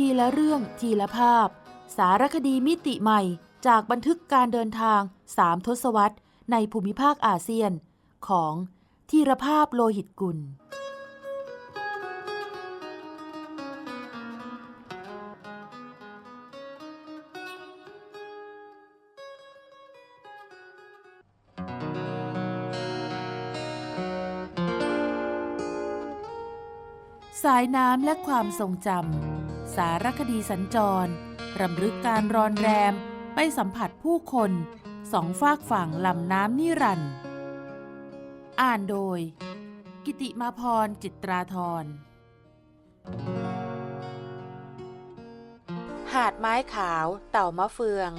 ทีละเรื่องทีละภาพ สารคดีมิติใหม่จากบันทึกการเดินทางสามทศวรรษ ในภูมิภาคอาเซียน ของธีรภาพโลหิตกุล สายน้ำและความทรงจำ สารคดีสัญจร รำลึกการรอนแรมไปสัมผัสผู้คนสองฝากฝั่งลำน้ำนิรันด์อ่านโดย กิติมาพรจิตราธรหาดไม้ขาว เต่ามะเฟือง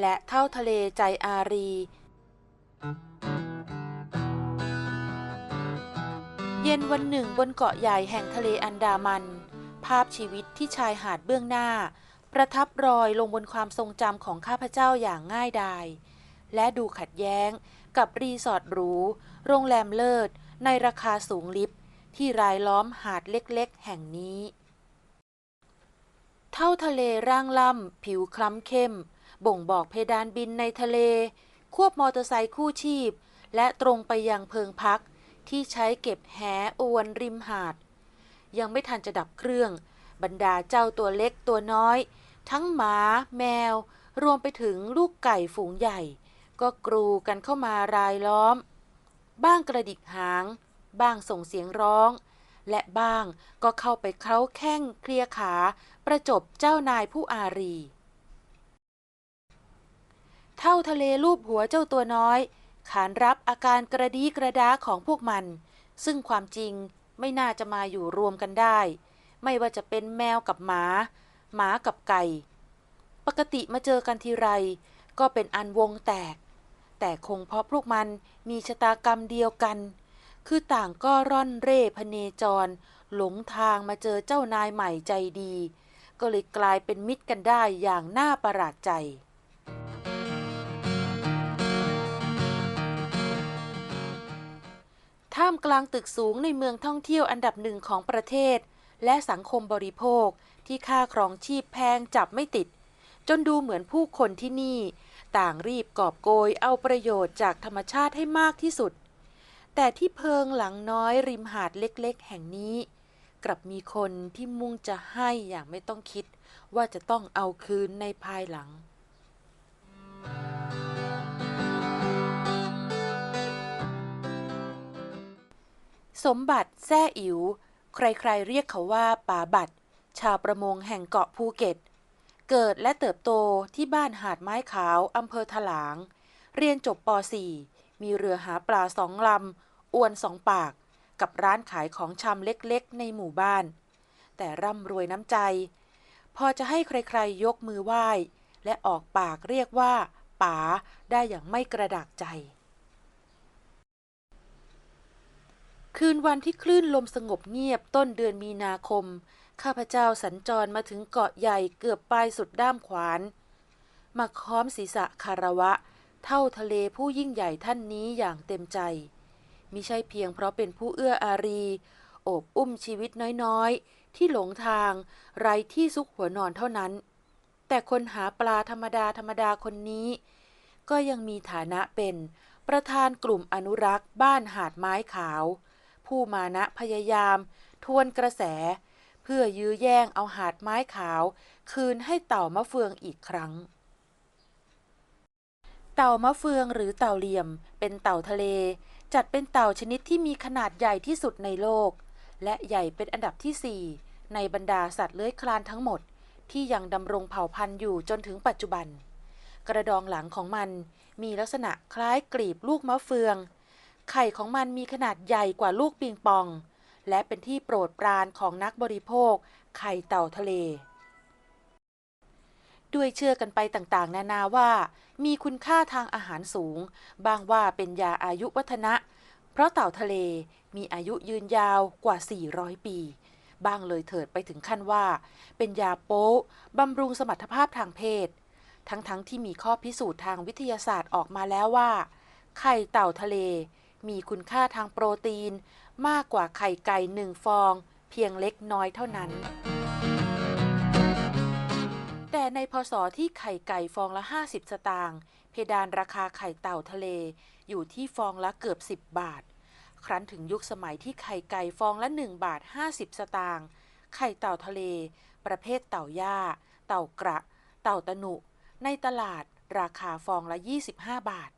และเท่าทะเลใจอารี เย็นวันหนึ่งบนเกาะใหญ่แห่งทะเลอันดามัน ภาพชีวิตที่ชายหาดเบื้องหน้า ประทับรอยลงบนความทรงจำของข้าพเจ้าอย่างง่ายดายและดูขัดแย้งกับรีสอร์ทหรู โรงแรมเลิศ ในราคาสูงลิบที่รายล้อมหาดเล็กๆ แห่งนี้ เท่าทะเลร่างล่ำ ผิวคล้ำเข้ม บ่งบอกเพดานบินในทะเล ควบมอเตอร์ไซค์คู่ชีพ และตรงไปยังเพิงพักที่ใช้เก็บแหอวนริมหาด ยังไม่ทันจะดับเครื่อง บรรดาเจ้าตัวเล็กตัวน้อย ทั้งหมา แมว รวมไปถึงลูกไก่ฝูงใหญ่ ก็กรูกันเข้ามารายล้อม บ้างกระดิกหาง บ้างส่งเสียงร้อง และบ้างก็เข้าไปเคล้าแข้งเคลียร์ขา ประจบเจ้านายผู้อารี เท่าทะเลรูปหัวเจ้าตัวน้อย ขานรับอาการกระดีกระดาของพวกมัน ซึ่งความจริง ไม่น่าจะมาอยู่รวมกันได้ ไม่ว่าจะเป็นแมวกับหมา หมากับไก่ ปกติมาเจอกันทีไร ก็เป็นอันวงแตก แต่คงเพราะพวกมันมีชะตากรรมเดียวกัน คือต่างก็ร่อนเร่พเนจร หลงทางมาเจอเจ้านายใหม่ใจดี ก็เลยกลายเป็นมิตรกันได้อย่างน่าประหลาดใจ ท่ามกลางตึกสูงในเมืองท่องเที่ยวอันดับหนึ่งของประเทศ และสังคมบริโภคที่ค่าครองชีพแพงจับไม่ติด จนดูเหมือนผู้คนที่นี่ ต่างรีบกอบโกยเอาประโยชน์จากธรรมชาติให้มากที่สุด แต่ที่เพิงหลังน้อยริมหาดเล็กๆ แห่งนี้ กลับมีคนที่มุ่งจะให้อย่างไม่ต้องคิด ว่าจะต้องเอาคืนในภายหลัง สมบัติแซ่อิ๋วใครๆเรียกเขาว่าป๋าบัตรชาวประมงแห่งเกาะภูเก็ต เกิดและเติบโตที่บ้านหาดไม้ขาวอำเภอถลาง เรียนจบป .4 มีเรือหาปลาสองลำอวนสองปาก กับร้านขายของชำเล็กๆ ในหมู่บ้าน แต่ร่ำรวยน้ำใจ พอจะให้ใครๆยกมือไหว้ และออกปากเรียกว่าป๋าได้อย่างไม่กระดากใจ คืนวันที่คลื่นลมสงบเงียบต้นเดือนมีนาคม ข้าพเจ้าสัญจรมาถึงเกาะใหญ่เกือบปลายสุดด้ามขวาน มาค้อมศีรษะคารวะ เท่าทะเลผู้ยิ่งใหญ่ท่านนี้อย่างเต็มใจ มิใช่เพียงเพราะเป็นผู้เอื้ออารี โอบอุ้มชีวิตน้อยๆ ที่หลงทาง ไร้ที่ซุกหัวนอนเท่านั้น แต่คนหาปลาธรรมดาธรรมดาคนนี้ ก็ยังมีฐานะเป็นประธานกลุ่มอนุรักษ์บ้านหาดไม้ขาว ผู้มานะพยายาม ทวนกระแส เพื่อยื้อแย่งเอาหาดไม้ขาว คืนให้เต่ามะเฟืองอีกครั้ง เต่ามะเฟืองหรือเต่าเหลี่ยม เป็นเต่าทะเล จัดเป็นเต่าชนิดที่มีขนาดใหญ่ที่สุดในโลก และใหญ่เป็นอันดับที่ 4 ในบรรดาสัตว์เลื้อยคลานทั้งหมด ที่ยังดำรงเผ่าพันธุ์อยู่จนถึงปัจจุบัน กระดองหลังของมันมีลักษณะคล้ายกลีบลูกมะเฟือง ไข่ของมันมีขนาดใหญ่กว่าลูกปิงปอง และเป็นที่โปรดปรานของนักบริโภค ไข่เต่าทะเล ด้วยเชื่อกันไปต่างๆ นานาว่า มีคุณค่าทางอาหารสูง บางว่าเป็นยาอายุวัฒนะ เพราะเต่าทะเลมีอายุยืนยาวกว่า 400 ปีบ้างเลยเถิดไปถึงขั้นว่า เป็นยาโป๊ะบำรุงสมรรถภาพทางเพศ ทั้งๆทที่มีข้อพิสูจน์ทางวิทยาศาสตร์ออกมาแล้วว่า ไข่เต่าทะเล มีคุณค่าทางโปรตีน มากกว่าไข่ไก่หนึ่งฟอง เพียงเล็กน้อยเท่านั้น แต่ในพศที่ไข่ไก่ฟองละ 50 สตางค์เพดานราคาไข่เต่าทะเล อยู่ที่ฟองละเกือบ 10 บาท ครั้นถึงยุคสมัยที่ไข่ไก่ฟองละ 1 บาท 50 สตางค์ไข่เต่าทะเล ประเภทเต่าย่า เต่ากระ เต่าตะหนุ ในตลาดราคาฟองละ 25 บาท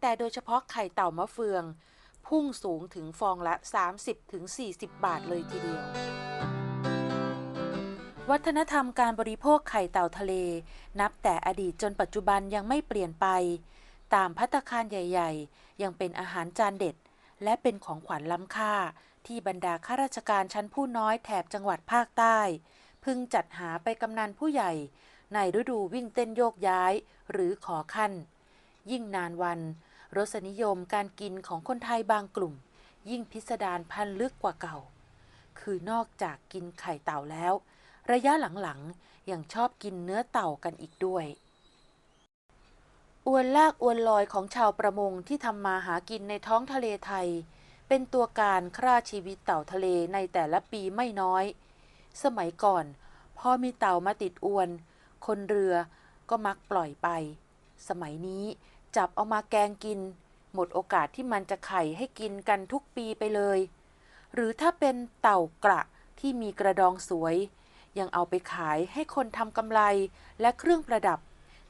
แต่โดยเฉพาะไข่เต่ามะเฟือง พุ่งสูงถึงฟองละ 30-40 บาทเลยทีเดียว วัฒนธรรมการบริโภคไข่เต่าทะเล นับแต่อดีตจนปัจจุบันยังไม่เปลี่ยนไป ตามพัตตาคารใหญ่ ๆ ยังเป็นอาหารจานเด็ด และเป็นของขวัญล้ำค่า ที่บรรดาข้าราชการชั้นผู้น้อยแถบจังหวัดภาคใต้ พึงจัดหาไปกำนันผู้ใหญ่ในฤดูวิ่งเต้นโยกย้ายหรือขอขั้น ยิ่งนานวัน รสนิยมการกินของคนไทยบางกลุ่ม ยิ่งพิสดารพันลึกกว่าเก่า คือนอกจากกินไข่เต่าแล้ว ระยะหลังๆยังชอบกินเนื้อเต่ากันอีกด้วย อวนลากอวนลอยของชาวประมงที่ทำมาหากินในท้องทะเลไทย เป็นตัวการฆ่าชีวิตเต่าทะเลในแต่ละปีไม่น้อย สมัยก่อน พอมีเต่ามาติดอวน คนเรือก็มักปล่อยไป สมัยนี้ จับเอามาแกงกิน หมดโอกาสที่มันจะไข่ให้กินกันทุกปีไปเลย หรือถ้าเป็นเต่ากระที่มีกระดองสวย ยังเอาไปขายให้คนทำกำไรและเครื่องประดับ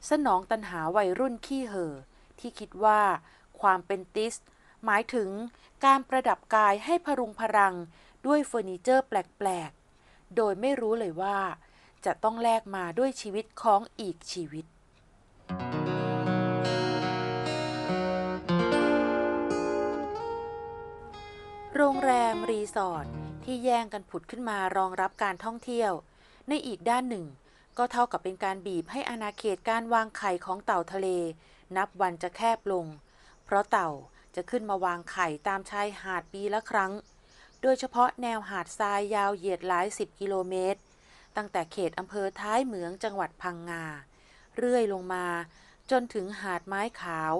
สนองตันหาวัยรุ่นขี้เห่อ ที่คิดว่าความเป็นติส หมายถึงการประดับกายให้พรุงพรังด้วยเฟอร์นิเจอร์แปลก ๆ โดยไม่รู้เลยว่า จะต้องแลกมาด้วยชีวิตของอีกชีวิต โรงแรม รีสอร์ทที่แย่งกันผุดขึ้นมารองรับการท่องเที่ยว ในอีกด้านหนึ่ง ก็เท่ากับเป็นการบีบให้อาณาเขตการวางไข่ของเต่าทะเล นับวันจะแคบลง เพราะเต่าจะขึ้นมาวางไข่ตามชายหาดปีละครั้ง โดยเฉพาะแนวหาดทรายยาวเหยียดหลายสิบกิโลเมตร ตั้งแต่เขตอำเภอท้ายเหมืองจังหวัดพังงา เรื่อยลงมา จนถึงหาดไม้ขาว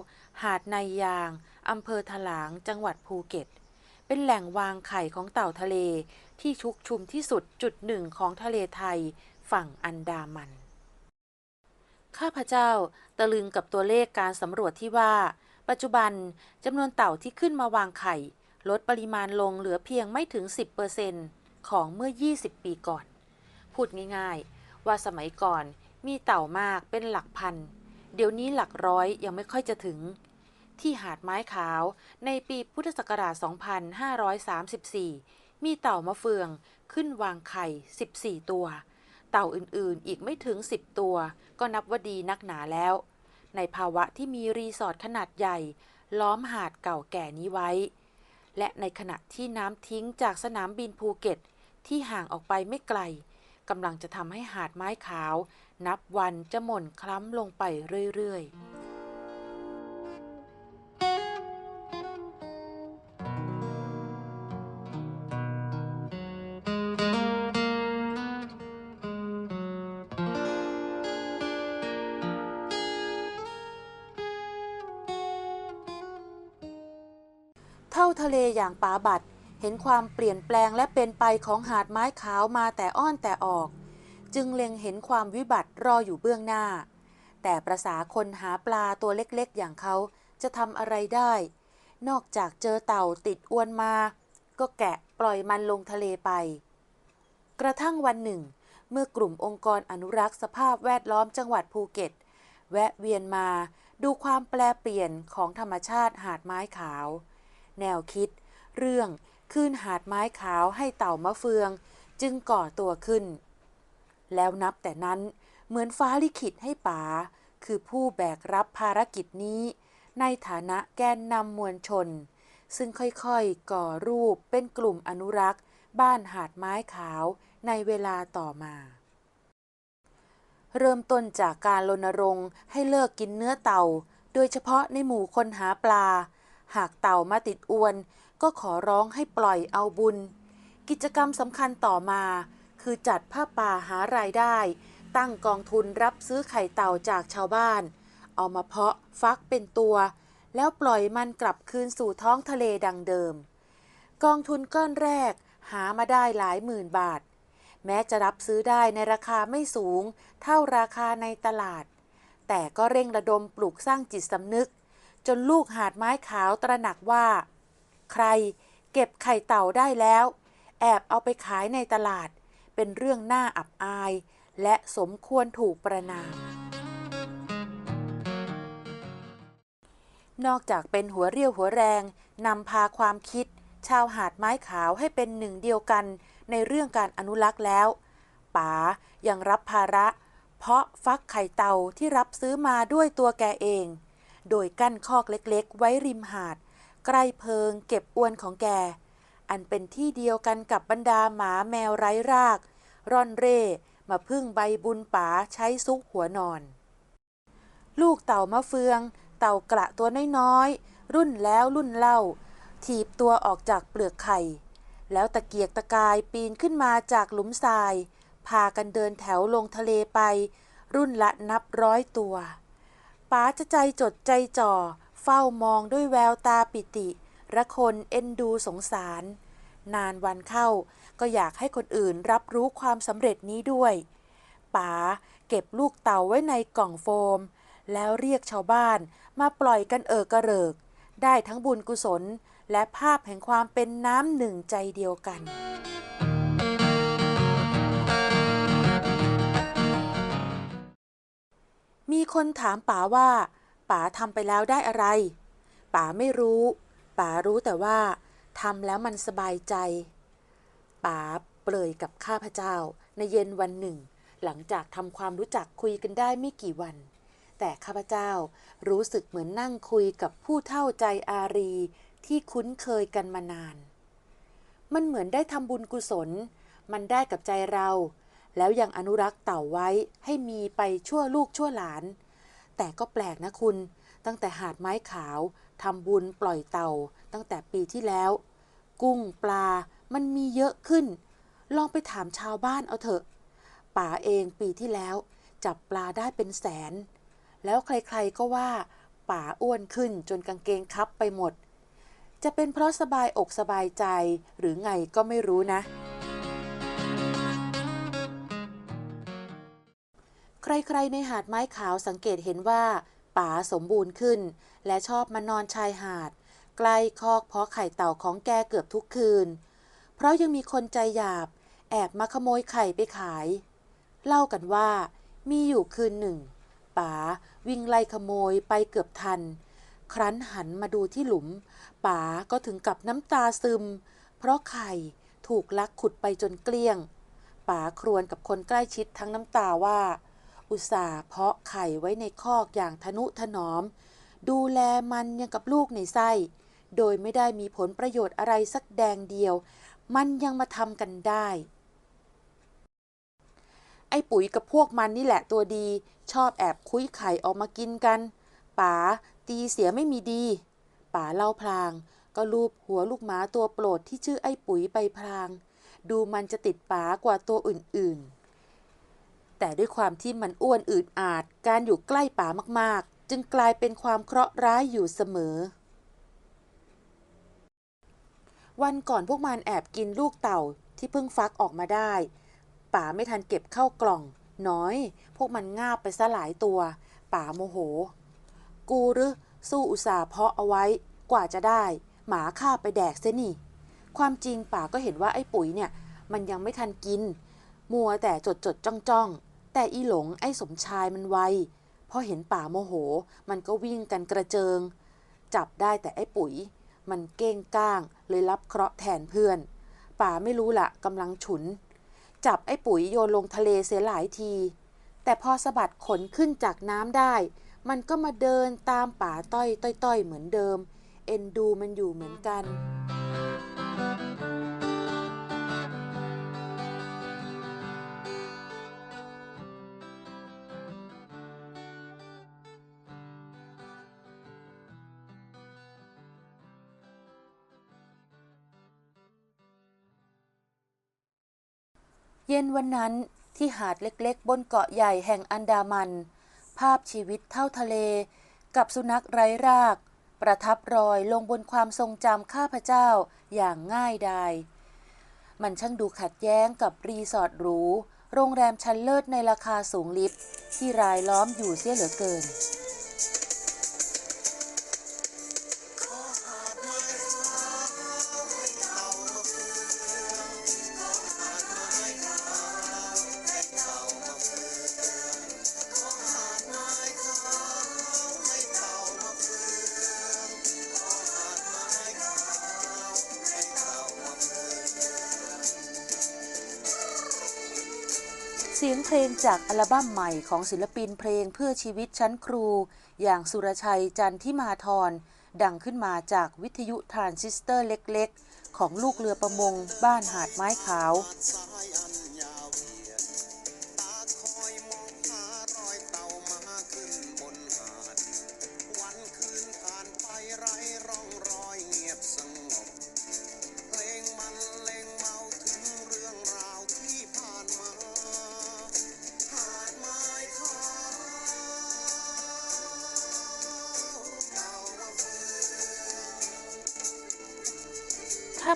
หาดในยางอำเภอถลางจังหวัดภูเก็ต เป็นแหล่งวางไข่ของเต่าทะเลที่ชุกชุมที่สุดจุดหนึ่งของทะเลไทยฝั่งอันดามัน ข้าพเจ้าตะลึงกับตัวเลขการสำรวจที่ว่า ปัจจุบันจำนวนเต่าที่ขึ้นมาวางไข่ ลดปริมาณลงเหลือเพียงไม่ถึง 10%ของเมื่อ 20 ปีก่อน พูดง่ายๆ ว่าสมัยก่อนมีเต่ามากเป็นหลักพัน เดี๋ยวนี้หลักร้อยยังไม่ค่อยจะถึง ที่หาดไม้ขาวในปีพุทธศักราช 2534 มีเต่ามะเฟืองขึ้นวางไข่ 14 ตัว เต่าอื่นๆ อีกไม่ถึง 10 ตัว ก็นับว่าดีนักหนาแล้ว ในภาวะที่มีรีสอร์ทขนาดใหญ่ ล้อมหาดเก่าแก่นี้ไว้ และในขณะที่น้ำทิ้งจากสนามบินภูเก็ต ที่ห่างออกไปไม่ไกลกำลังจะทำให้หาดไม้ขาว นับวันจะหม่นคล้ำลงไปเรื่อยๆ ทะเลอย่างป๋าบัดเห็นความเปลี่ยนแปลงและเป็นไปของหาดไม้ขาวมาแต่อ้อนแต่ออก จึงเล็งเห็นความวิบัติรออยู่เบื้องหน้า แต่ประษาคนหาปลาตัวเล็กๆ อย่างเขาจะทำอะไรได้ นอกจากเจอเต่าติดอวนมา ก็แกะปล่อยมันลงทะเลไป กระทั่งวันหนึ่ง เมื่อกลุ่มองค์กรอนุรักษ์สภาพแวดล้อมจังหวัดภูเก็ต แวะเวียนมาดูความแปลเปลี่ยนของธรรมชาติหาดไม้ขาว แนวคิด เรื่องคืนหาดไม้ขาวให้เต่ามะเฟือง จึงก่อตัวขึ้น แล้วนับแต่นั้นเหมือนฟ้าลิขิตให้ป๋าคือผู้แบกรับภารกิจนี้ ในฐานะแกนนำมวลชน ซึ่งค่อยๆ ก่อรูปเป็นกลุ่มอนุรักษ์ บ้านหาดไม้ขาวในเวลาต่อมา เริ่มต้นจากการรณรงค์ให้เลิกกินเนื้อเต่า โดยเฉพาะในหมู่คนหาปลา หากเต่ามาติดอวน ก็ขอร้องให้ปล่อยเอาบุญ กิจกรรมสำคัญต่อมา คือจัดผ้าป่าหารายได้ ตั้งกองทุนรับซื้อไข่เต่าจากชาวบ้าน เอามาเพาะฟักเป็นตัว แล้วปล่อยมันกลับคืนสู่ท้องทะเลดังเดิม กองทุนก้อนแรกหามาได้หลายหมื่นบาท แม้จะรับซื้อได้ในราคาไม่สูง เท่าราคาในตลาด แต่ก็เร่งระดมปลูกสร้างจิตสำนึก จนลูกหาดไม้ขาวตระหนักว่า ใครเก็บไข่เต่าได้แล้ว แอบเอาไปขายในตลาด เป็นเรื่องน่าอับอาย และสมควรถูกประนาม นอกจากเป็นหัวเรี่ยวหัวแรงนำพาความคิด ชาวหาดไม้ขาวให้เป็นหนึ่งเดียวกันในเรื่องการอนุรักษ์แล้วป๋ายังรับภาระ เพราะฟักไข่เต่าที่รับซื้อมาด้วยตัวแกเอง โดยกั้นคอกเล็กๆ ไว้ริมหาด ใกล้เพิงเก็บอวนของแก อันเป็นที่เดียวกันกับบรรดาหมาแมวไร้ราก ร่อนเร่มาพึ่งใบบุญป๋าใช้ซุกหัวนอน ลูกเต่ามะเฟือง เต่ากระตัวน้อยๆ รุ่นแล้วรุ่นเล่า ถีบตัวออกจากเปลือกไข่ แล้วตะเกียกตะกายปีนขึ้นมาจากหลุมทราย พากันเดินแถวลงทะเลไป รุ่นละนับร้อยตัว ป๋าจะใจจดใจจ่อ เฝ้ามองด้วยแววตาปิติ ระคนเอ็นดูสงสาร นานวันเข้าก็อยากให้คนอื่นรับรู้ความสำเร็จนี้ด้วยป๋าเก็บลูกเต่าไว้ในกล่องโฟม แล้วเรียกชาวบ้านมาปล่อยกันเออกระเริก ได้ทั้งบุญกุศลและภาพแห่งความเป็นน้ำหนึ่งใจเดียวกัน มีคนถามป๋าว่าป๋าทำไปแล้วได้อะไรป๋าไม่รู้ป๋ารู้แต่ว่าทำแล้วมันสบายใจป๋าเปรยกับข้าพเจ้า ในเย็นวันหนึ่ง หลังจากทำความรู้จักคุยกันได้ไม่กี่วัน แต่ข้าพเจ้ารู้สึกเหมือนนั่งคุยกับผู้เท่าใจอารีที่คุ้นเคยกันมานาน มันเหมือนได้ทำบุญกุศล มันได้กับใจเรา แล้วยังอนุรักษ์เต่าไว้ให้มีไปชั่วลูกชั่วหลาน แต่ก็แปลกนะคุณ ตั้งแต่หาดไม้ขาวทำบุญปล่อยเต่า ตั้งแต่ปีที่แล้ว กุ้งปลามันมีเยอะขึ้น ลองไปถามชาวบ้านเอาเถอะป๋าเองปีที่แล้ว จับปลาได้เป็นแสน แล้วใครๆก็ว่าป๋าอ้วนขึ้นจนกางเกงคับไปหมด จะเป็นเพราะสบายอกสบายใจหรือไงก็ไม่รู้นะ ใครๆในหาดไม้ขาวสังเกตเห็นว่าป๋าสมบูรณ์ขึ้น และชอบมานอนชายหาด ใกล้คอกเพาะไข่เต่าของแกเกือบทุกคืน เพราะยังมีคนใจหยาบ แอบมาขโมยไข่ไปขาย เล่ากันว่า มีอยู่คืนหนึ่งป๋าวิ่งไล่ขโมยไปเกือบทัน ครั้นหันมาดูที่หลุมป๋าก็ถึงกับน้ำตาซึม เพราะไข่ถูกลักขุดไปจนเกลี้ยงป๋าครวญกับคนใกล้ชิดทั้งน้ำตาว่า อุตส่าห์เพาะไข่ไว้ในคอกอย่างทนุถนอม ดูแลมันยังกับลูกในไส้ โดยไม่ได้มีผลประโยชน์อะไรสักแดงเดียว มันยังมาทำกันได้ ไอ้ปุ๋ยกับพวกมันนี่แหละตัวดี ชอบแอบคุยไข่ออกมากินกันป๋าตีเสียไม่มีดีป๋าเล่าพลาง ก็ลูบหัวลูกหมาตัวโปรดที่ชื่อไอ้ปุ๋ยไปพลาง ดูมันจะติดป๋ากว่าตัวอื่นๆ แต่ด้วยความที่มันอ้วนอืดอาด การอยู่ใกล้ป๋ามากๆ จึงกลายเป็นความเคราะห์ร้ายอยู่เสมอ วันก่อนพวกมันแอบกินลูกเต่าที่เพิ่งฟักออกมาได้ป๋าไม่ทันเก็บเข้ากล่อง น้อย พวกมันงาบไปซะหลายตัวป๋าโมโห กูหรือสู้อุตสาห์เพาะเอาไว้ กว่าจะได้ หมาฆ่าไปแดกเสียนี่ ความจริงป๋าก็เห็นว่าไอ้ปุ๋ยเนี่ย มันยังไม่ทันกิน มัวแต่จดจดจ้องจ้อง แต่อีหลงไอ้สมชายมันไวพอเห็นป่าโมโห มันก็วิ่งกันกระเจิง จับได้แต่ไอ้ปุ๋ย มันเก้งก้างเลยรับเคราะห์แทนเพื่อน ป่าไม่รู้ละกำลังฉุน จับไอ้ปุ๋ยโยนลงทะเลเสียหลายที แต่พอสะบัดขนขึ้นจากน้ำได้ มันก็มาเดินตามป่าต้อยต้อยต้อยเหมือนเดิม เอ็นดูมันอยู่เหมือนกัน เย็นวันนั้นที่หาดเล็กๆ บนเกาะใหญ่แห่งอันดามัน ภาพชีวิตเท่าทะเล กับสุนัขไร้ราก ประทับรอยลงบนความทรงจำข้าพเจ้าอย่างง่ายดาย มันช่างดูขัดแย้งกับรีสอร์ทหรูโรงแรมชั้นเลิศในราคาสูงลิฟที่รายล้อมอยู่เสียเหลือเกิน ลงจากอัลบั้มใหม่ของศิลปินเพลงเพื่อชีวิตชั้นครู อย่างสุรชัยจันทิมาธรดังขึ้นมาจากวิทยุทรานซิสเตอร์เล็กๆ ของลูกเรือประมงบ้านหาดไม้ขาวสายอันยาว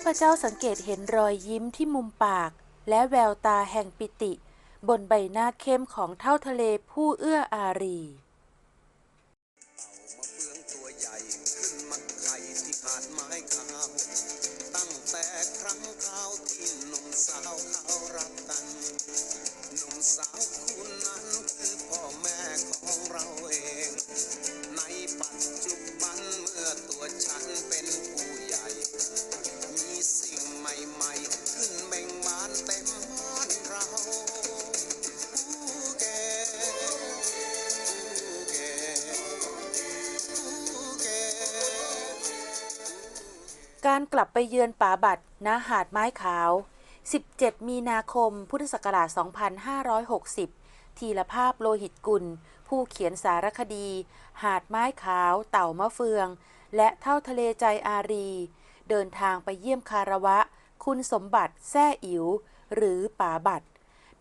พเจ้าสังเกตเห็นรอยยิ้มที่มุมปาก และแววตาแห่งปิติ บนใบหน้าเข้มของเท่าทะเลผู้เอื้ออารีเต่าวใหญ่ขึ้นมาไข่ที่หาดไม้ขาวตั้งแต่ครั้งคราวที่หนุ่มสาวเขารักกันหนุ่มสาวคู่นั้นคือพ่อแม่ของเราเอง การกลับไปเยือนป่าบัตรณหาดไม้ขาว 17 มีนาคม พุทธศักราช 2560 ทีละภาพโลหิตกุล ผู้เขียนสารคดี หาดไม้ขาว เต่ามะเฟือง และเท่าทะเลใจอารี เดินทางไปเยี่ยมคารวะ คุณสมบัติแซ่อิ๋ว หรือป่าบัตร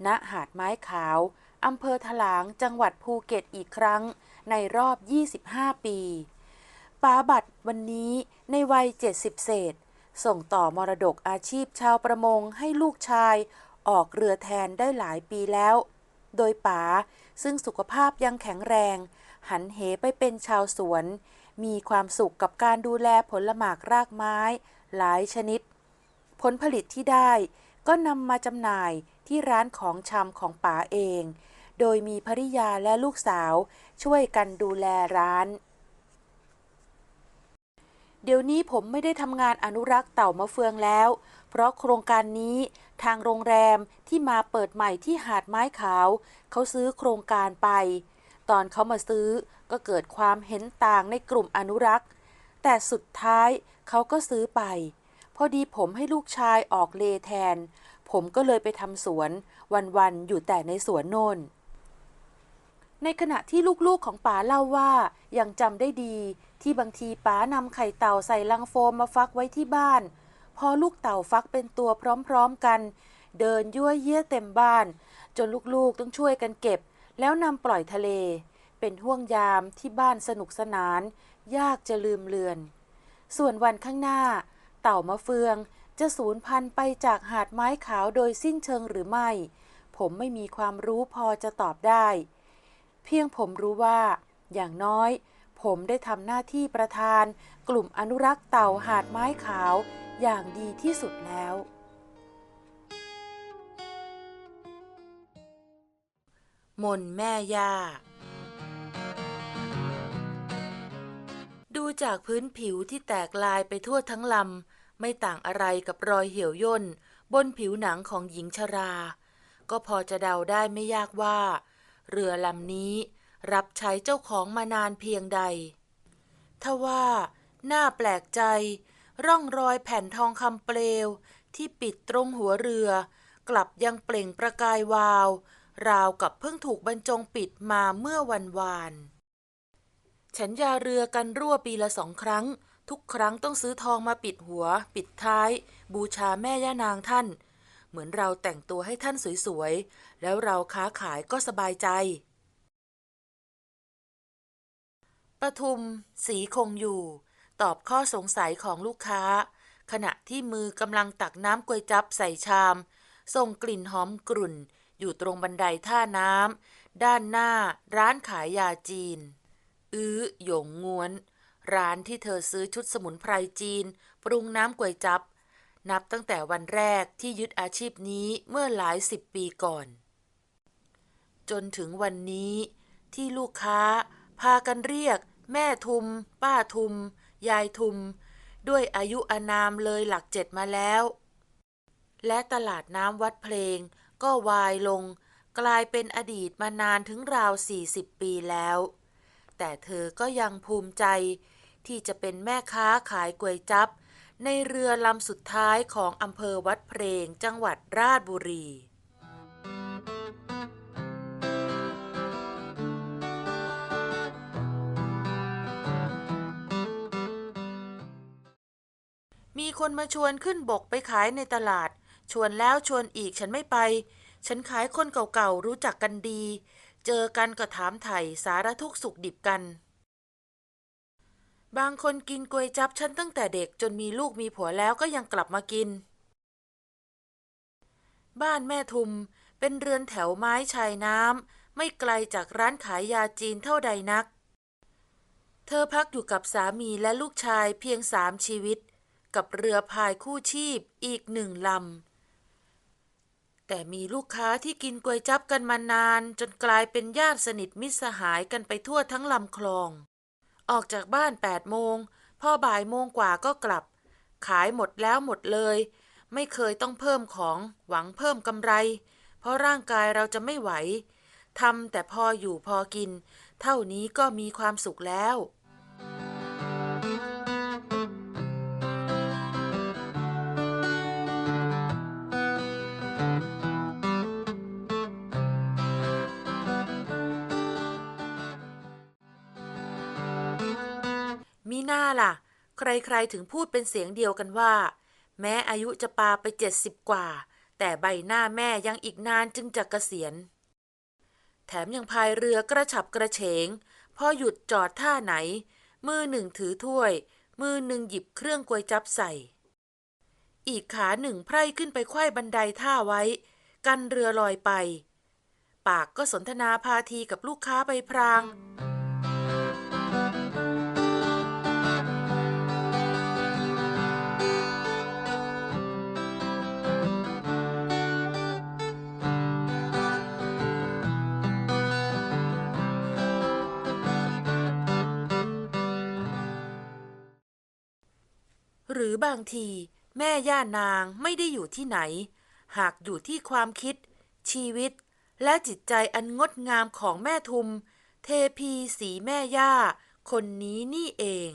ณหาดไม้ขาว อำเภอถลาง จังหวัดภูเก็ตอีกครั้ง ในรอบ 25 ปี ป๋าบัตรวันนี้ในวัย 70 เศษ ส่งต่อมรดกอาชีพชาวประมงให้ลูกชายออกเรือแทนได้หลายปีแล้ว โดยป๋าซึ่งสุขภาพยังแข็งแรง หันเหไปเป็นชาวสวน มีความสุขกับการดูแลผลหมากรากไม้ หลายชนิด ผลผลิตที่ได้ก็นำมาจำหน่ายที่ร้านของชำของป๋าเอง โดยมีภริยาและลูกสาวช่วยกันดูแลร้าน เดี๋ยวนี้ผมไม่ได้ทำงานอนุรักษ์เต่ามะเฟืองแล้ว เพราะโครงการนี้ทางโรงแรมที่มาเปิดใหม่ที่หาดไม้ขาว เขาซื้อโครงการไป ตอนเขามาซื้อก็เกิดความเห็นต่างในกลุ่มอนุรักษ์ แต่สุดท้ายเขาก็ซื้อไป พอดีผมให้ลูกชายออกเลแทน ผมก็เลยไปทำสวน วันๆอยู่แต่ในสวนโน่นในขณะที่ลูกๆของป๋าเล่าว่ายังจำได้ดี ที่บางทีป๋านำไข่เต่าใส่ลังโฟมมาฟักไว้ที่บ้าน พอลูกเต่าฟักเป็นตัวพร้อมๆกัน เดินยั่วเยี่ยเต็มบ้าน จนลูกๆต้องช่วยกันเก็บ แล้วนำปล่อยทะเล เป็นห่วงยามที่บ้านสนุกสนาน ยากจะลืมเลือน ส่วนวันข้างหน้า เต่ามะเฟืองจะสูญพันธุ์ไปจากหาดไม้ขาวโดยสิ้นเชิงหรือไม่ ผมไม่มีความรู้พอจะตอบได้ เพียงผมรู้ว่า อย่างน้อย ผมได้ทำหน้าที่ประธาน กลุ่มอนุรักษ์เต่าหาดไม้ขาวอย่างดีที่สุดแล้ว มนแม่ย่า ดูจากพื้นผิวที่แตกลายไปทั่วทั้งลำ ไม่ต่างอะไรกับรอยเหี่ยวย่น บนผิวหนังของหญิงชรา ก็พอจะเดาได้ไม่ยากว่า เรือลำนี้ รับใช้เจ้าของมานานเพียงใด ทว่าน่าแปลกใจ ร่องรอยแผ่นทองคำเปลว ที่ปิดตรงหัวเรือ กลับยังเปล่งประกายวาว ราวกับเพิ่งถูกบรรจงปิดมาเมื่อวันวาน ฉันยาเรือกันรั่วปีละสองครั้ง ทุกครั้งต้องซื้อทองมาปิดหัว ปิดท้าย บูชาแม่ย่านางท่าน เหมือนเราแต่งตัวให้ท่านสวยๆ แล้วเราค้าขายก็สบายใจ ปทุมสีคงอยู่ ตอบข้อสงสัยของลูกค้า ขณะที่มือกำลังตักน้ำกวยจับใส่ชามส่งกลิ่นหอมกรุ่น อยู่ตรงบันไดท่าน้ำด้านหน้าร้านขายยาจีน อื้อหยงงวน ร้านที่เธอซื้อชุดสมุนไพรจีน ปรุงน้ำกวยจับ นับตั้งแต่วันแรกที่ยึดอาชีพนี้เมื่อหลายสิบปีก่อน จนถึงวันนี้ที่ลูกค้าพากันเรียก แม่ทุม ป้าทุม ยายทุม ด้วยอายุอานามเลยหลักเจ็ดมาแล้ว และตลาดน้ำวัดเพลง ก็วายลง กลายเป็นอดีตมานานถึงราว 40 ปีแล้ว แต่เธอก็ยังภูมิใจ ที่จะเป็นแม่ค้าขายก๋วยจับในเรือลำสุดท้ายของอำเภอวัดเพลงจังหวัดราชบุรี คนมาชวนขึ้นบกไปขายในตลาด ชวนแล้วชวนอีกฉันไม่ไป ฉันขายคนเก่าๆรู้จักกันดี เจอกันก็ถามไถ่สารทุกสุขดิบกัน บางคนกินกวยจับฉันตั้งแต่เด็กจนมีลูกมีผัวแล้วก็ยังกลับมากิน บ้านแม่ทุมเป็นเรือนแถวไม้ชายน้ำไม่ไกลจากร้านขายยาจีนเท่าใดนัก เธอพักอยู่กับสามีและลูกชายเพียงสามชีวิต กับเรือพายคู่ชีพอีกหนึ่งลำ แต่มีลูกค้าที่กินกวยจับกันมานาน จนกลายเป็นญาติสนิทมิตรสหายกันไปทั่วทั้งลำคลอง ออกจากบ้านแปดโมงพ่อบ่ายโมงกว่าก็กลับ ขายหมดแล้วหมดเลย ไม่เคยต้องเพิ่มของหวังเพิ่มกำไร เพราะร่างกายเราจะไม่ไหวทำแต่พออยู่พอกิน เท่านี้ก็มีความสุขแล้ว ใครๆถึงพูดเป็นเสียงเดียวกันว่า แม้อายุจะปาไปเจ็ดสิบกว่า แต่ใบหน้าแม่ยังอีกนานจึงจะเกษียณ แถมยังพายเรือกระฉับกระเฉง พอหยุดจอดท่าไหน มือหนึ่งถือถ้วย มือหนึ่งหยิบเครื่องกวยจับใส่ อีกขาหนึ่งไพร่ขึ้นไปไขว้บันไดท่าไว้ กันเรือลอยไป ปากก็สนทนาพาทีกับลูกค้าไปพราง รือบางที แม่ย่านางไม่ได้อยู่ที่ไหน หากอยู่ที่ความคิด ชีวิต และจิตใจอันงดงามของแม่ทุม เทพีสีแม่ย่า คนนี้นี่เอง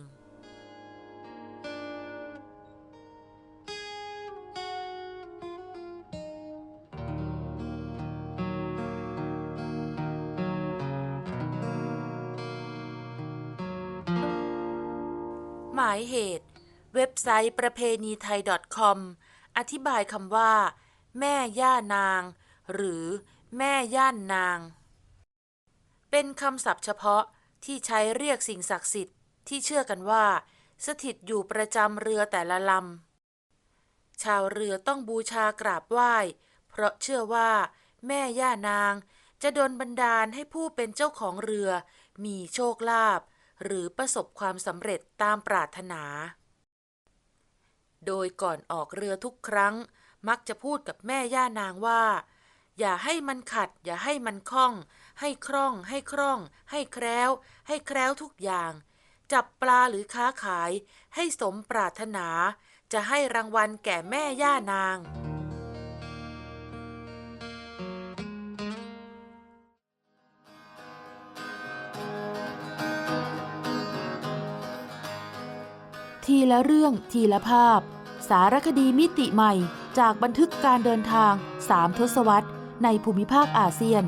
หมายเหตุ เว็บไซต์ประเพณีไทย .com อธิบายคำว่า แม่ย่านาง หรือ แม่ย่านนาง เป็นคำศัพท์เฉพาะที่ใช้เรียกสิ่งศักดิ์สิทธิ์ที่เชื่อกันว่า สถิตอยู่ประจำเรือแต่ละลำ ชาวเรือต้องบูชากราบไหว้ เพราะเชื่อว่า แม่ย่านาง จะดลบันดาลให้ผู้เป็นเจ้าของเรือ มีโชคลาภหรือประสบความสำเร็จตามปรารถนา โดยก่อนออกเรือทุกครั้ง มักจะพูดกับแม่ย่านางว่า อย่าให้มันขัด อย่าให้มันคล่อง ให้คล่อง ให้คล่อง ให้แคล้ว ให้แคล้วทุกอย่าง จับปลาหรือค้าขาย ให้สมปรารถนา จะให้รางวัลแก่แม่ย่านางทีละเรื่องทีละภาพ สารคดีมิติใหม่ จากบันทึกการเดินทางสามทศวรรษ ในภูมิภาคอาเซียน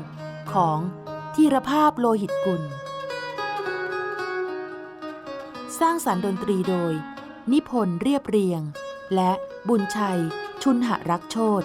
ของธีรภาพโลหิตกุล สร้างสารรค์ดนตรีโดย นิพนธ์เรียบเรียง และบุญชัย ชุนหรักโชต